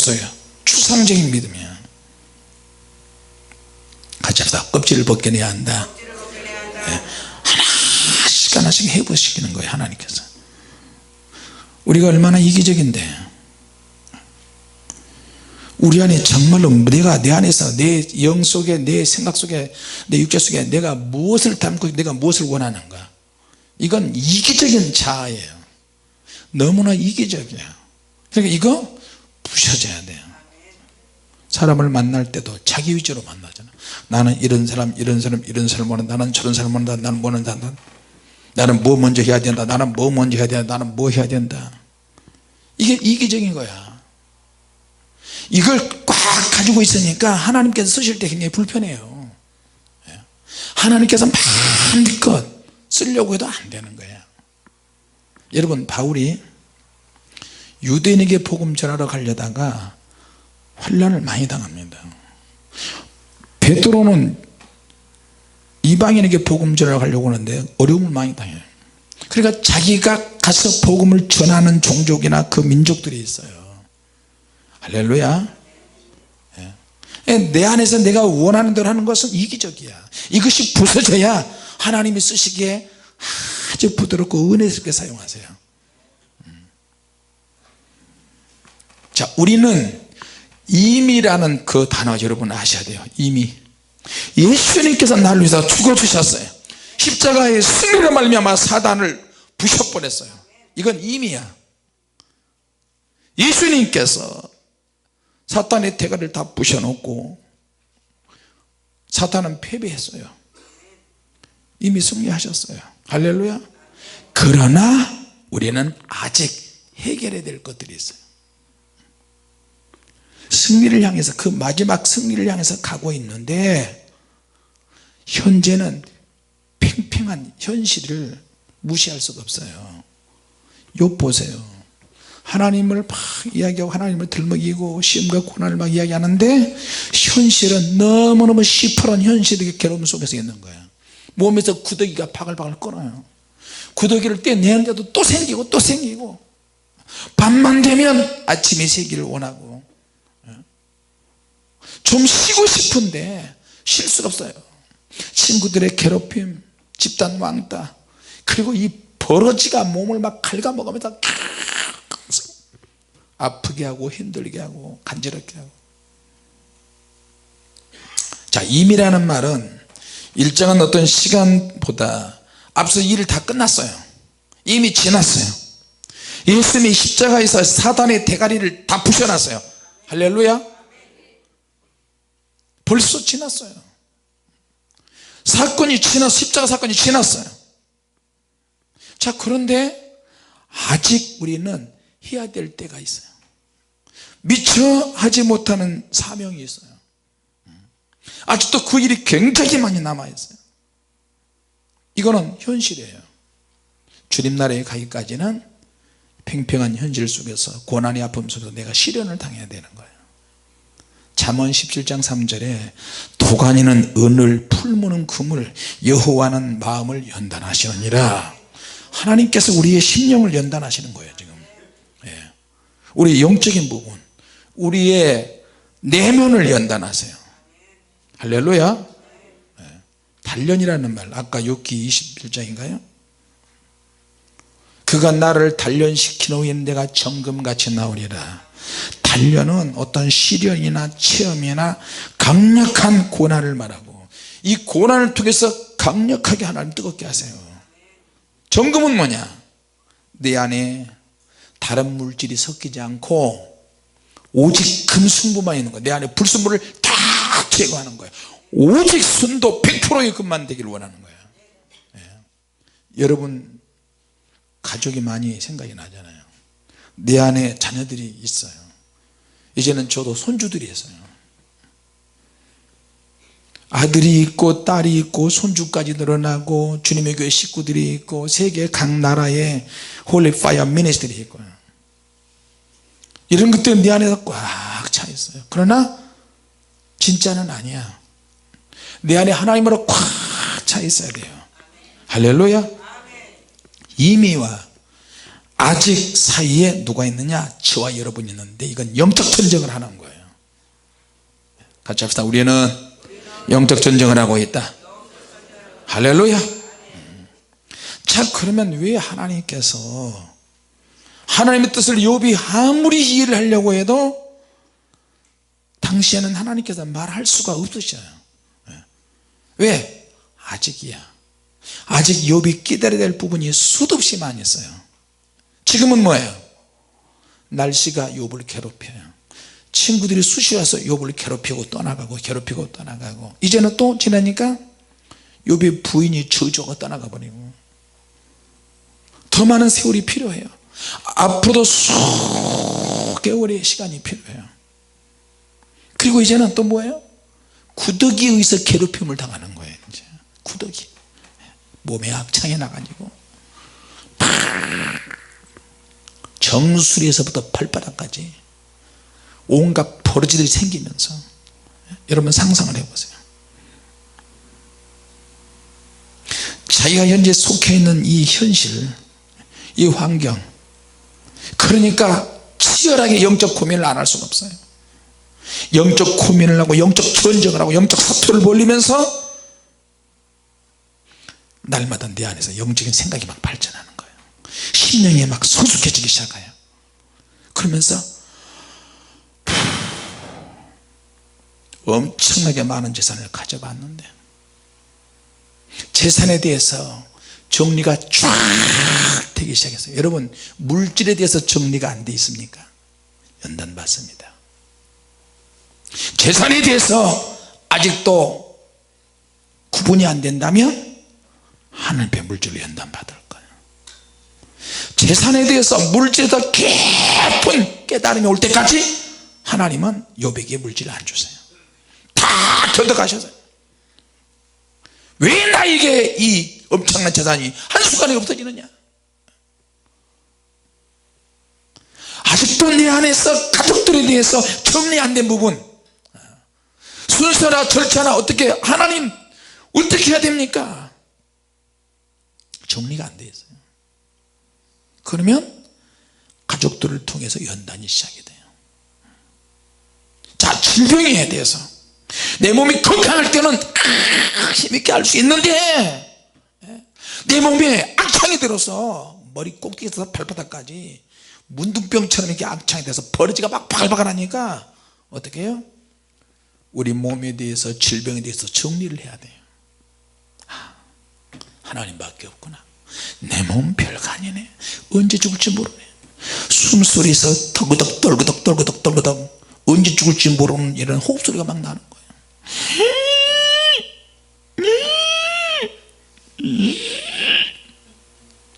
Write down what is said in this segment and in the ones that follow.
벗어요 추상적인 믿음이야. 같이 합시다. 껍질을 벗겨내야 한다. 예. 하나씩 하나씩 해보시키는 거예요 하나님께서. 우리가 얼마나 이기적인데. 우리 안에 정말로 내가 내 안에서 내 영 속에 내 생각 속에 내 육체 속에 내가 무엇을 담고 내가 무엇을 원하는가. 이건 이기적인 자아예요. 너무나 이기적이야. 그러니까 이거 부셔져야 돼요. 사람을 만날 때도 자기 위주로 만나잖아. 나는 이런 사람 이런 사람 이런 사람 원한다. 나는 저런 사람 원한다. 나는 뭐 원한다. 나는 뭐 먼저 해야 된다. 나는 뭐 먼저 해야 된다. 나는 뭐 해야 된다. 이게 이기적인 거야. 이걸 꽉 가지고 있으니까 하나님께서 쓰실 때 굉장히 불편해요. 예. 하나님께서 마음껏 쓰려고 해도 안 되는 거예요 여러분 바울이 유대인에게 복음 전하러 가려다가 환란을 많이 당합니다. 베드로는 이방인에게 복음 전하러 가려고 하는데 어려움을 많이 당해요. 그러니까 자기가 가서 복음을 전하는 종족이나 그 민족들이 있어요. 할렐루야. 예. 내 안에서 내가 원하는 대로 하는 것은 이기적이야. 이것이 부서져야 하나님이 쓰시기에 아주 부드럽고 은혜스럽게 사용하세요 자 우리는 임이라는 그 단어 여러분 아셔야 돼요. 임이 예수님께서 나를 위해서 죽어주셨어요. 십자가의 승리로 말미암아 사단을 부셔버렸어요. 이건 임이야. 예수님께서 사탄의 대가를 다 부셔놓고 사탄은 패배했어요. 이미 승리하셨어요. 할렐루야. 그러나 우리는 아직 해결해야 될 것들이 있어요 승리를 향해서 그 마지막 승리를 향해서 가고 있는데 현재는 팽팽한 현실을 무시할 수가 없어요. 요 보세요. 하나님을 막 이야기하고 하나님을 들먹이고 시험과 고난을 막 이야기하는데 현실은 너무너무 시퍼런 현실의 괴로움 속에서 있는 거야 몸에서 구더기가 바글바글 끓어요. 구더기를 떼내는데도 또 생기고 또 생기고. 밤만 되면 아침이 새기를 원하고 좀 쉬고 싶은데 쉴 수가 없어요. 친구들의 괴롭힘 집단 왕따 그리고 이 버러지가 몸을 막 갉아먹으면서 아프게 하고 힘들게 하고 간지럽게 하고. 자 임이라는 말은 일정한 어떤 시간보다 앞서 일을 다 끝났어요. 이미 지났어요. 예수님이 십자가에서 사단의 대가리를 다 부셔놨어요. 할렐루야 벌써 지났어요. 사건이 지났 십자가 사건이 지났어요. 자 그런데 아직 우리는 해야 될 때가 있어요. 미처 하지 못하는 사명이 있어요. 아직도 그 일이 굉장히 많이 남아있어요. 이거는 현실이에요. 주님 나라에 가기까지는 팽팽한 현실 속에서 고난의 아픔 속에서 내가 시련을 당해야 되는 거예요 잠언 17장 3절에 도가니는 은을 풀무는 금을 여호와는 마음을 연단하시느니라. 하나님께서 우리의 심령을 연단하시는 거예요 지금. 예. 우리 영적인 부분 우리의 내면을 연단하세요. 할렐루야. 예. 단련이라는 말 아까 욕기 21장인가요? 그가 나를 단련시킨 후에 내가 정금같이 나오리라 단련은 어떤 시련이나 체험이나 강력한 고난을 말하고 이 고난을 통해서 강력하게 하나님 뜨겁게 하세요. 정금은 뭐냐? 내 안에 다른 물질이 섞이지 않고 오직 금순부만 있는 거야. 내 안에 불순물을 다 제거하는 거야. 오직 순도 100%의 금만 되기를 원하는 거야. 예. 여러분 가족이 많이 생각이 나잖아요. 내 안에 자녀들이 있어요 이제는 저도 손주들이 있어요. 아들이 있고 딸이 있고 손주까지 늘어나고 주님의 교회 식구들이 있고 세계 각 나라에 홀리 파이어 미니스트리 있고요. 이런 것들이 내 안에서 꽉 차 있어요. 그러나 진짜는 아니야. 내 안에 하나님으로 꽉 차 있어야 돼요. 할렐루야. 임의와 아직 사이에 누가 있느냐? 저와 여러분이 있는데 이건 영적 전쟁을 하는 거예요. 같이 합시다. 우리는 영적 전쟁을 하고 있다. 할렐루야. 자 그러면 왜 하나님께서 하나님의 뜻을 욥이 아무리 이해를 하려고 해도 당시에는 하나님께서 말할 수가 없으셔요. 예. 왜? 아직이야. 아직 욥이 기다려야 될 부분이 수도 없이 많이 있어요 지금은 뭐예요? 날씨가 욥을 괴롭혀요. 친구들이 수시 와서 욥을 괴롭히고 떠나가고 괴롭히고 떠나가고. 이제는 또 지나니까 욥의 부인이 저주가 떠나가 버리고. 더 많은 세월이 필요해요. 앞으로도 수개월의 시간이 필요해요. 그리고 이제는 또 뭐예요? 구더기에 의해서 괴롭힘을 당하는 거예요 이제. 구더기. 몸에 악창이 나가지고 정수리에서부터 발바닥까지 온갖 버러지들이 생기면서 여러분 상상을 해보세요. 자기가 현재 속해 있는 이 현실 이 환경 그러니까 치열하게 영적 고민을 안 할 수가 없어요. 영적 고민을 하고 영적 전쟁을 하고 영적 사투를 벌리면서 날마다 내 안에서 영적인 생각이 막 발전하 심령이 막 성숙해지기 시작해요. 그러면서 엄청나게 많은 재산을 가져봤는데 재산에 대해서 정리가 쫙 되기 시작했어요. 여러분 물질에 대해서 정리가 안 돼 있습니까? 연단 받습니다. 재산에 대해서 아직도 구분이 안 된다면 하늘의 물질로 연단 받을 재산에 대해서 물질에서 깊은 깨달음이 올 때까지 하나님은 요백의 물질을 안 주세요. 다 걷어가셔서요. 왜 나에게 이 엄청난 재산이 한순간에 없어지느냐? 아직도 내 안에서 가족들에 대해서 정리 안 된 부분. 순서나 절차나 어떻게 하나님 어떻게 해야 됩니까? 정리가 안 돼 있어요 그러면 가족들을 통해서 연단이 시작이 돼요. 자 질병에 대해서. 내 몸이 건강할 때는 힘있게 할 수 있는데 내 몸에 악창이 들어서 머리 꼭대기에서 발바닥까지 문둥병처럼 이렇게 악창이 돼서 버르지가 막 바글바글하니까 어떻게 해요? 우리 몸에 대해서 질병에 대해서 정리를 해야 돼요. 아, 하나님밖에 없구나 내 몸 별거 아니네. 언제 죽을지 모르네. 숨소리에서 덜그덕 덜그덕 덜그덕 덜그덕. 언제 죽을지 모르는 이런 호흡소리가 막 나는 거예요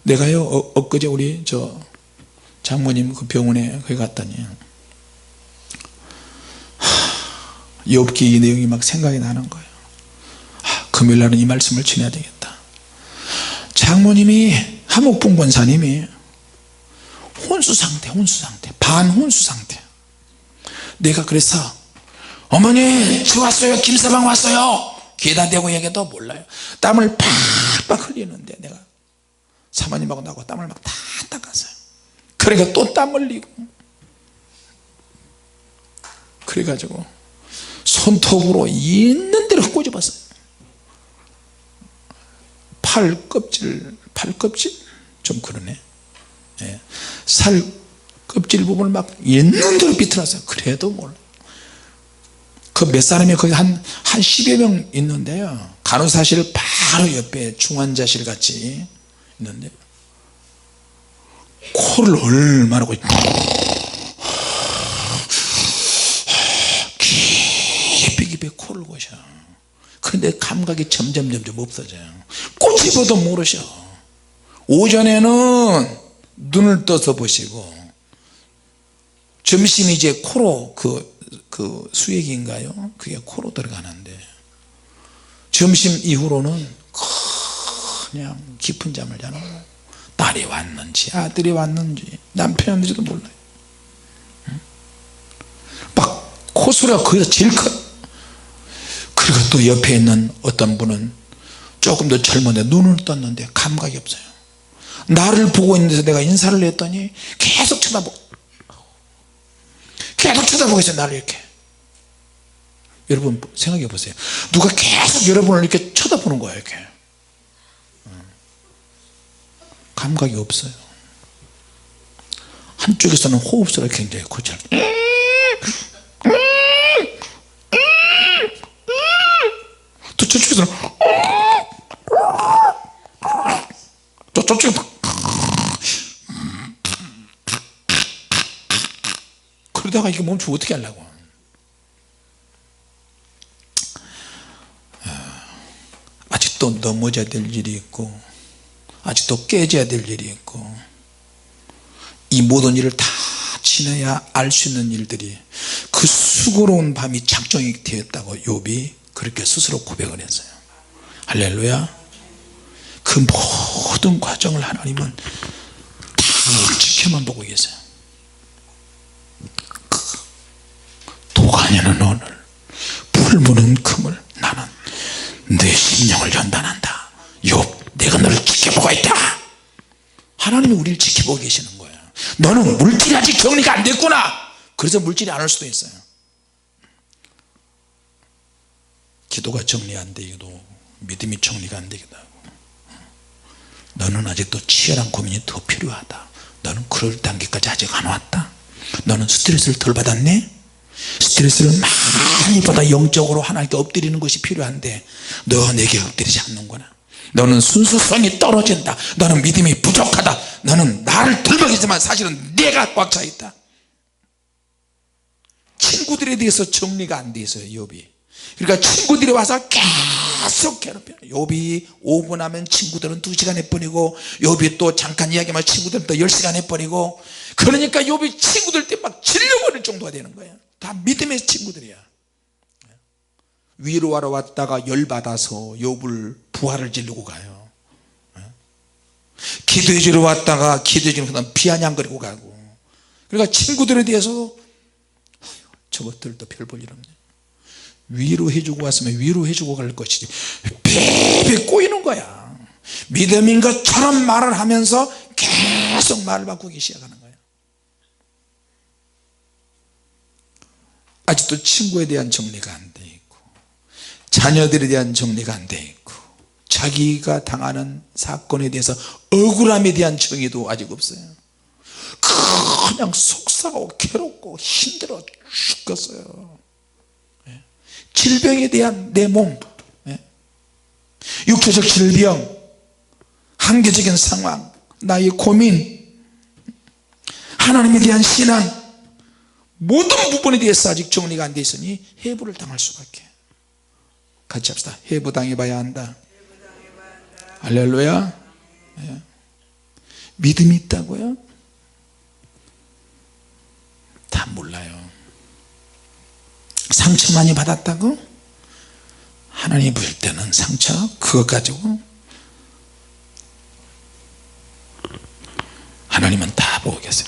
내가요 어, 엊그제 우리 저 장모님 그 병원에 거기 갔더니 엽기 이 내용이 막 생각이 나는 거예요. 아, 금요일 날은 이 말씀을 전해야 되겠다 장모님이 한목봉 권사님이 혼수 상태 혼수 상태 반 혼수 상태. 내가 그래서 어머니 저 왔어요? 김서방 왔어요? 귀에다 대고 얘기해도 몰라요. 땀을 팍팍 흘리는데 내가 사모님하고 나하고 땀을 막 다 닦았어요. 그러니까 또 땀 흘리고. 그래가지고 손톱으로 있는 대로 꼬집었어요 팔 껍질 팔 껍질? 좀 그러네. 예. 살 껍질 부분을 막 있는 대로 비틀었어요 그래도 몰라. 그 몇 사람이 거기 한, 한 10여 명 있는데요. 간호사실 바로 옆에 중환자실 같이 있는데 코를 얼마나 고 깊이 깊이 코를 고셔. 그런데 감각이 점점 점점 없어져요 꼬집어도 모르셔. 오전에는 눈을 떠서 보시고 점심 이제 코로 그, 그 수액인가요? 그게 코로 들어가는데 점심 이후로는 그냥 깊은 잠을 자는 거예요 딸이 왔는지 아들이 왔는지 남편이 왔는지도 몰라요. 막 코수가 거기서 제일 커 그리고 또 옆에 있는 어떤 분은 조금 더 젊은데 눈을 떴는데 감각이 없어요. 나를 보고 있는데서 내가 인사를 했더니 계속 쳐다보고 계속 쳐다보고 있어요 나를 이렇게. 여러분 생각해 보세요. 누가 계속 여러분을 이렇게 쳐다보는 거예요 이렇게. 어. 감각이 없어요. 한쪽에서는 호흡소리가 굉장히 고잘 또 저쪽에서는 또 저쪽에서 그러다가 이게 멈추면 어떻게 하려고? 아, 아직도 넘어져야 될 일이 있고 아직도 깨져야 될 일이 있고 이 모든 일을 다 지나야 알 수 있는 일들이 그 수고로운 밤이 작정이 되었다고 욥이 그렇게 스스로 고백을 했어요. 할렐루야 그 모든 과정을 하나님은 다 지켜만 보고 계세요. 도가니는 오늘 풀무는 금을 나는 내 심령을 연단한다. 욥 내가 너를 지켜보고 있다. 하나님이 우리를 지켜보고 계시는 거예요. 너는 물질이 아직 정리가 안 됐구나. 그래서 물질이 안 올 수도 있어요. 기도가 정리 안 되기도 믿음이 정리가 안 되기도 너는 아직도 치열한 고민이 더 필요하다. 너는 그럴 단계까지 아직 안 왔다. 너는 스트레스를 덜 받았네 스트레스를 많이 받아 영적으로 하나님께 엎드리는 것이 필요한데 너 내게 엎드리지 않는구나. 너는 순수성이 떨어진다. 너는 믿음이 부족하다. 너는 나를 들먹이지만 사실은 내가 꽉 차 있다. 친구들에 대해서 정리가 안 돼 있어요 욥이 그러니까 친구들이 와서 계속 괴롭혀요. 욥이 5분 하면 친구들은 2시간 해버리고 욥이 또 잠깐 이야기하면 친구들은 또 10시간 해버리고 그러니까 욥이 친구들 때 막 질려버릴 정도가 되는 거예요. 다 믿음의 친구들이야. 위로하러 왔다가 열받아서 욥을 부활을 지르고 가요. 기도해 주러 왔다가 기도해 주는 그다음 비아냥거리고 가고. 그러니까 친구들에 대해서도 저것들도 별 볼 일 없네 위로해 주고 왔으면 위로해 주고 갈 것이지. 폐배 꼬이는 거야. 믿음인 것처럼 말을 하면서 계속 말을 바꾸기 시작하는 거야. 아직도 친구에 대한 정리가 안 돼 있고 자녀들에 대한 정리가 안 돼 있고 자기가 당하는 사건에 대해서 억울함에 대한 정의도 아직 없어요. 그냥 속상하고 괴롭고 힘들어 죽겠어요. 예. 질병에 대한 내몸. 예. 육체적 질병. 한계적인 상황. 나의 고민. 하나님에 대한 신앙. 모든 부분에 대해서 아직 정리가 안 돼 있으니 해부를 당할 수밖에. 같이 합시다. 해부 당해봐야 한다. 할렐루야. 예. 믿음이 있다고요? 다 몰라요 상처 많이 받았다고? 하나님 부을 때는 상처 그것 가지고? 하나님은 다 보고 계세요.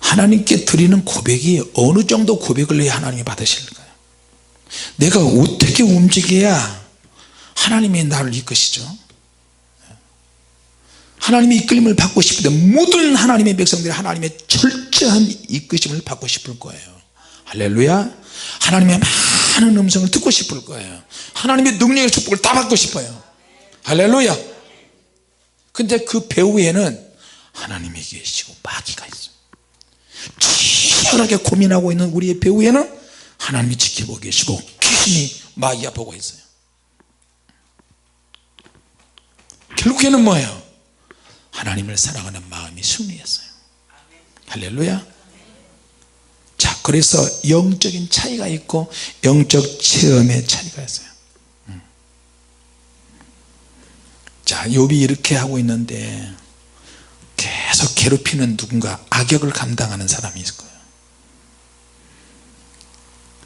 하나님께 드리는 고백이 어느 정도 고백을 해야 하나님이 받으실까요? 내가 어떻게 움직여야 하나님이 나를 이끄시죠? 하나님의 이끌림을 받고 때 모든 하나님의 백성들이 하나님의 철저한 이끄심을 받고 싶을 거예요 할렐루야. 하나님의 많은 음성을 듣고 싶을 거예요. 하나님의 능력의 축복을 다 받고 싶어요. 할렐루야. 근데 그 배후에는 하나님이 계시고 마귀가 있어요 치열하게 고민하고 있는 우리의 배후에는 하나님이 지켜보고 계시고 귀신이 마귀가 보고 있어요. 결국에는 뭐예요? 하나님을 사랑하는 마음이 승리했어요. 할렐루야. 자 그래서 영적인 차이가 있고 영적 체험의 차이가 있어요. 음. 자 욥이 이렇게 하고 있는데 계속 괴롭히는 누군가 악역을 감당하는 사람이 있을 거예요.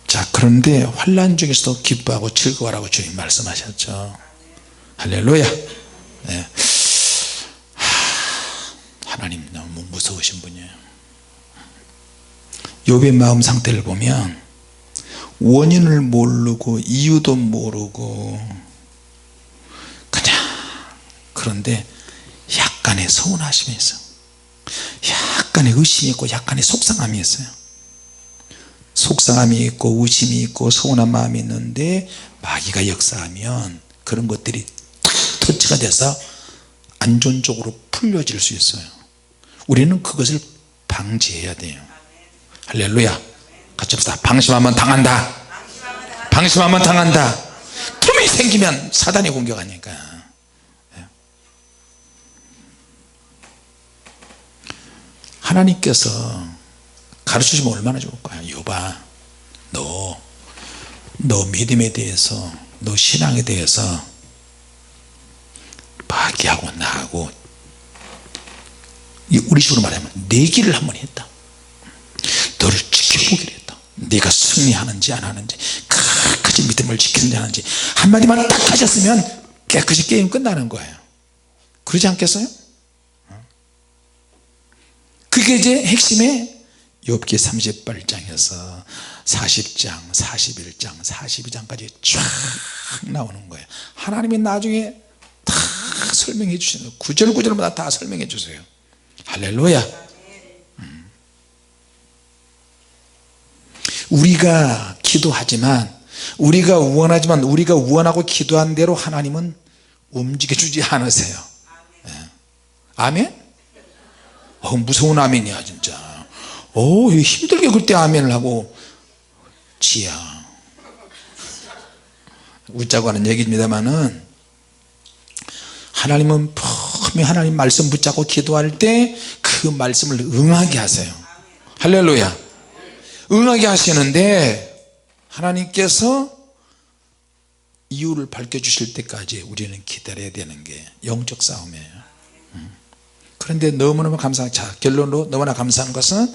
자 그런데 환란 중에서도 기뻐하고 즐거워라고 주님 말씀하셨죠. 할렐루야. 네. 하나님 너무 무서우신 분이에요 욥의 마음 상태를 보면 원인을 모르고 이유도 모르고 그냥 그런데 약간의 서운하심이 있어요. 약간의 의심이 있고 약간의 속상함이 있어요. 속상함이 있고 의심이 있고 서운한 마음이 있는데 마귀가 역사하면 그런 것들이 탁 터치가 돼서 안 좋은 쪽으로 풀려질 수 있어요. 우리는 그것을 방지해야 돼요 할렐루야. 같이 합시다. 방심하면 당한다. 방심하면 당한다. 틈이 생기면 사단이 공격하니까. 예. 하나님께서 가르쳐주면 얼마나 좋을까요 여봐. 너, 너 믿음에 대해서 너 신앙에 대해서 마귀하고 나하고 이 우리 식으로 말하면 내기를 한번 했다 너를 지켜보기로 했다. 네가 승리하는지 안 하는지 끝까지 믿음을 지키는지 안 하는지 한마디만 딱 하셨으면 깨끗이 게임 끝나는 거예요. 그러지 않겠어요? 그게 이제 핵심의 욥기 38장에서 40장 41장 42장까지 쫙 나오는 거예요. 하나님이 나중에 다 설명해 주시는 구절구절마다 다 설명해 주세요. 할렐루야 우리가 기도하지만 우리가 원하지만 우리가 원하고 기도한 대로 하나님은 움직여 주지 않으세요. 예. 아멘? 어, 무서운 아멘이야 진짜. 오 힘들게 그때 아멘을 하고. 지야. 웃자고 하는 얘기입니다만은 하나님은 분명히 하나님 말씀 붙잡고 기도할 때 그 말씀을 응하게 하세요. 할렐루야 응하게 하시는데 하나님께서 이유를 밝혀주실 때까지 우리는 기다려야 되는 게 영적 싸움이에요. 음. 그런데 너무너무 감사한 자 결론으로 너무나 감사한 것은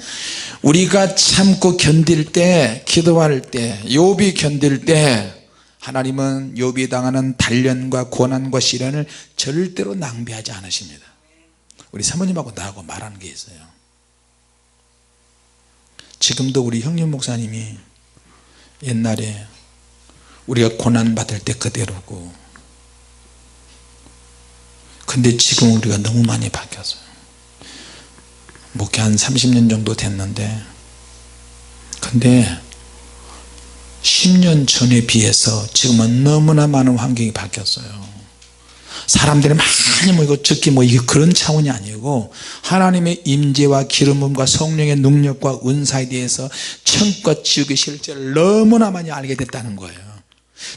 우리가 참고 견딜 때 기도할 때 욥이 견딜 때 하나님은 욥이 당하는 단련과 고난과 시련을 절대로 낭비하지 않으십니다. 우리 사모님하고 나하고 말하는 게 있어요 지금도 우리 형님 목사님이 옛날에 우리가 고난 받을 때 그대로고. 근데 지금 우리가 너무 많이 바뀌었어요. 목회 한 30년 정도 됐는데. 근데 10년 전에 비해서 지금은 너무나 많은 환경이 바뀌었어요 사람들이 많이 모이고 적게 모이고 그런 차원이 아니고 하나님의 임재와 기름 부음과 성령의 능력과 은사에 대해서 천과 지옥의 실제를 너무나 많이 알게 됐다는 거예요.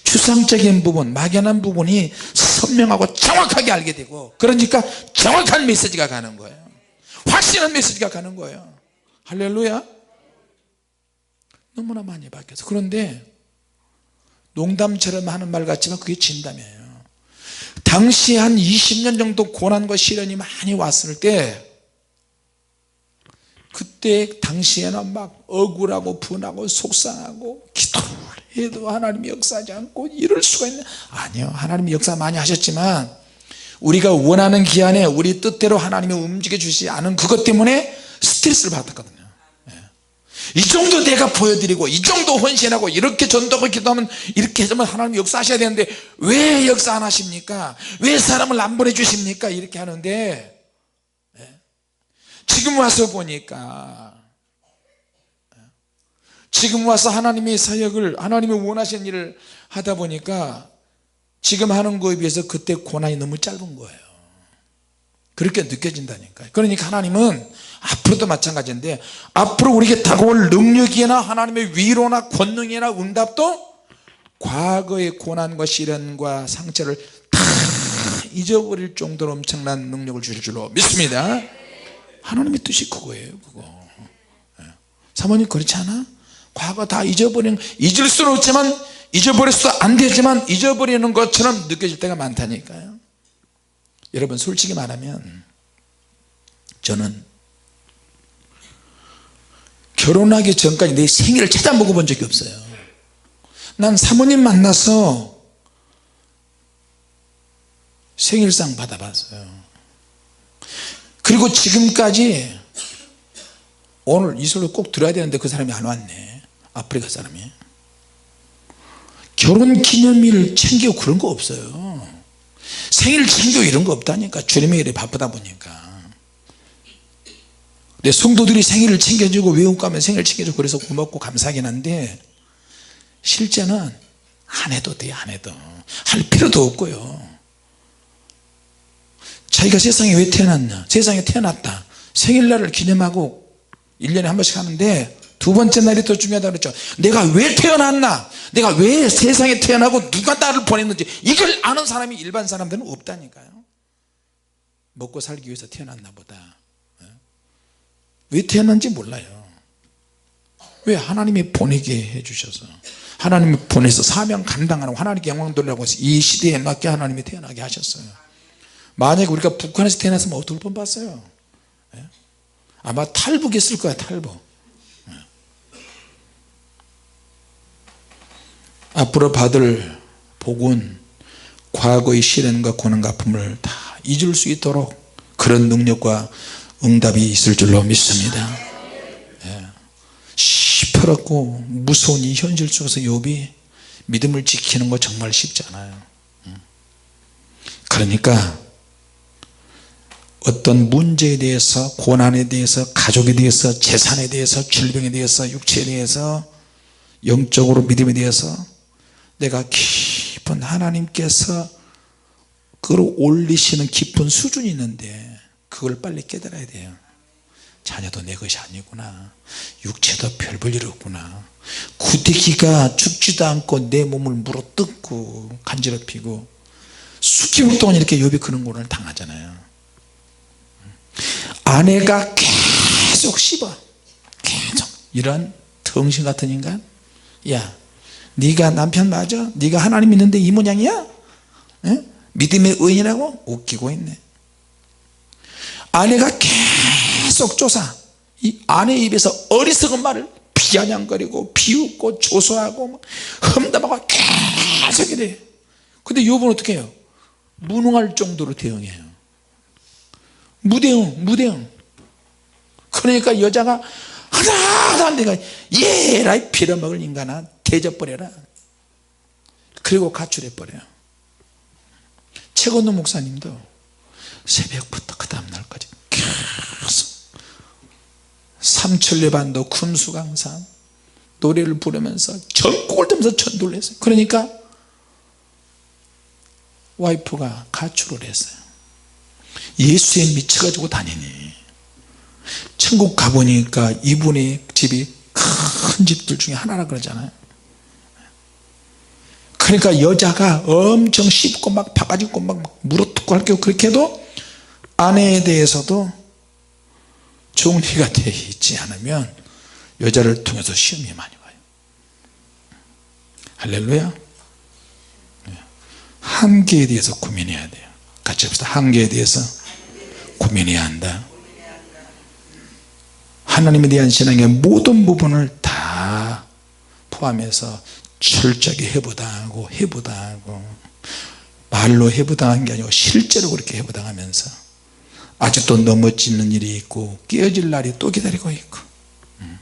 추상적인 부분 막연한 부분이 선명하고 정확하게 알게 되고 그러니까 정확한 메시지가 가는 거예요. 확실한 메시지가 가는 거예요. 할렐루야. 너무나 많이 바뀌어서. 그런데 농담처럼 하는 말 같지만 그게 진담이에요 당시 한 20년 정도 고난과 시련이 많이 왔을 때 그때 당시에는 막 억울하고 분하고 속상하고 기도를 해도 하나님이 역사하지 않고 이럴 수가 있나 아니요 하나님이 역사 많이 하셨지만 우리가 원하는 기한에 우리 뜻대로 하나님이 움직여 주시지 않은 그것 때문에 스트레스를 받았거든요 예. 이 정도 내가 보여드리고 이 정도 헌신하고 이렇게 전도하고 기도하면 이렇게 해서면 하나님 역사하셔야 되는데 왜 역사 안 하십니까 왜 사람을 안 보내주십니까 이렇게 하는데 예. 지금 와서 보니까 예. 지금 와서 하나님의 사역을 하나님이 원하시는 일을 하다 보니까 지금 하는 거에 비해서 그때 고난이 너무 짧은 거예요 그렇게 느껴진다니까요 그러니까 하나님은 앞으로도 마찬가지인데 앞으로 우리에게 다가올 능력이나 하나님의 위로나 권능이나 응답도 과거의 고난과 시련과 상처를 다 잊어버릴 정도로 엄청난 능력을 주실 줄로 믿습니다 하나님의 뜻이 그거예요 그거 예. 사모님 그렇지 않아? 과거 다 잊어버리는 잊을 수는 없지만 잊어버려서 안 되지만 잊어버리는 것처럼 느껴질 때가 많다니까요 여러분 솔직히 말하면 저는 결혼하기 전까지 내 생일을 찾아 먹어본 적이 없어요. 난 사모님 만나서 생일상 받아봤어요. 그리고 지금까지 오늘 이 소리 꼭 들어야 되는데 그 사람이 안 왔네. 아프리카 사람이. 결혼 기념일 챙기고 그런 거 없어요 생일 챙겨 이런 거 없다니까. 주님의 일에 바쁘다 보니까. 근데 성도들이 생일을 챙겨주고 외국 가면 생일 챙겨주고 그래서 고맙고 감사하긴 한데 실제는 안 해도 돼안 해도. 할 필요도 없고요. 자기가 세상에 왜 태어났냐? 세상에 태어났다. 생일날을 기념하고 1년에 한 번씩 하는데 두 번째 날이 더 중요하다고 그랬죠. 내가 왜 태어났나? 내가 왜 세상에 태어나고 누가 나를 보냈는지 이걸 아는 사람이 일반 사람들은 없다니까요. 먹고 살기 위해서 태어났나 보다. 예? 왜 태어났는지 몰라요. 왜 하나님이 보내게 해주셔서 하나님이 보내서 사명 감당하는 하나님께 영광 돌리라고 해서 이 시대에 맞게 하나님이 태어나게 하셨어요. 만약에 우리가 북한에서 태어났으면 어떨 뻔 봤어요? 예? 아마 탈북했을 거야 탈북 앞으로 받을 복은 과거의 시련과 고난과 아픔을 다 잊을 수 있도록 그런 능력과 응답이 있을 줄로 믿습니다 예. 시퍼렇고 무서운 이 현실 속에서 욥이 믿음을 지키는 거 정말 쉽지 않아요 음. 그러니까 어떤 문제에 대해서 고난에 대해서 가족에 대해서 재산에 대해서 질병에 대해서 육체에 대해서 영적으로 믿음에 대해서 내가 깊은 하나님께서 그걸 올리시는 깊은 수준이 있는데 그걸 빨리 깨달아야 돼요. 자녀도 내 것이 아니구나. 육체도 별볼일 없구나. 구데기가 죽지도 않고 내 몸을 물어뜯고 간지럽히고 수개월 동안 이렇게 욥이 그런 고난을 당하잖아요. 아내가 계속 씹어. 계속. 이런 덩신 같은 인간? 야 네가 남편 맞아? 네가 하나님 믿는데 이 모양이야? 에? 믿음의 의인이라고? 웃기고 있네 아내가 계속 조사 이 아내 입에서 어리석은 말을 비아냥거리고 비웃고 조소하고 험담하고 계속 이래 근데 욥은 어떻게 해요? 무능할 정도로 대응해요 무대응 무대응 그러니까 여자가 하나도 안 돼가 예라이 빌어먹을 인간아 대접버려라. 그리고 가출해버려요. 최건도 목사님도 새벽부터 그 다음날까지 계속 삼천리반도 금수강산 노래를 부르면서 전곡을 들면서 전도를 했어요. 그러니까 와이프가 가출을 했어요. 예수에 미쳐가지고 다니니. 천국 가보니까 이분의 집이 큰 집들 중에 하나라 그러잖아요 그러니까 여자가 엄청 씹고 막 바가지고 막 물어뜯고 할게요 그렇게 해도 아내에 대해서도 정리가 되어 있지 않으면 여자를 통해서 시험이 많이 와요. 할렐루야. 네. 한계에 대해서 고민해야 돼요. 같이 합시다. 한계에 대해서 고민해야 한다. 하나님에 대한 신앙의 모든 부분을 다 포함해서 철저하게 해보당하고 해보당하고 말로 해보당한 게 아니고 실제로 그렇게 해보당하면서 아직도 넘어지는 일이 있고 깨어질 날이 또 기다리고 있고 음.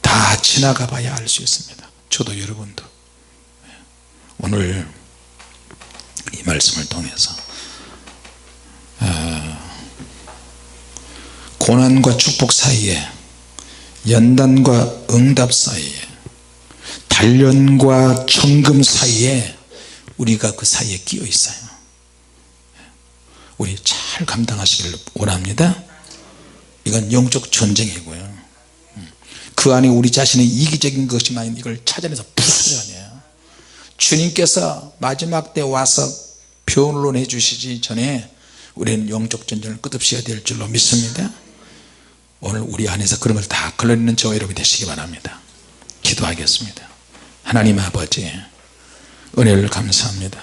다 지나가 봐야 알 수 있습니다 저도 여러분도 오늘 이 말씀을 통해서 어, 고난과 축복 사이에 연단과 응답 사이에 단련과 청금 사이에 우리가 그 사이에 끼어 있어요. 우리 잘 감당하시기를 원합니다. 이건 영적 전쟁이고요. 그 안에 우리 자신의 이기적인 것이만 이걸 찾아내서 부숴야 주님께서 마지막 때 와서 변론해 주시기 전에 우리는 영적 전쟁을 끝없이 해야 될 줄로 믿습니다. 오늘 우리 안에서 그런 걸 다 걸러내는 저와 여러분이 되시기 바랍니다. 기도하겠습니다 하나님 아버지 은혜를 감사합니다.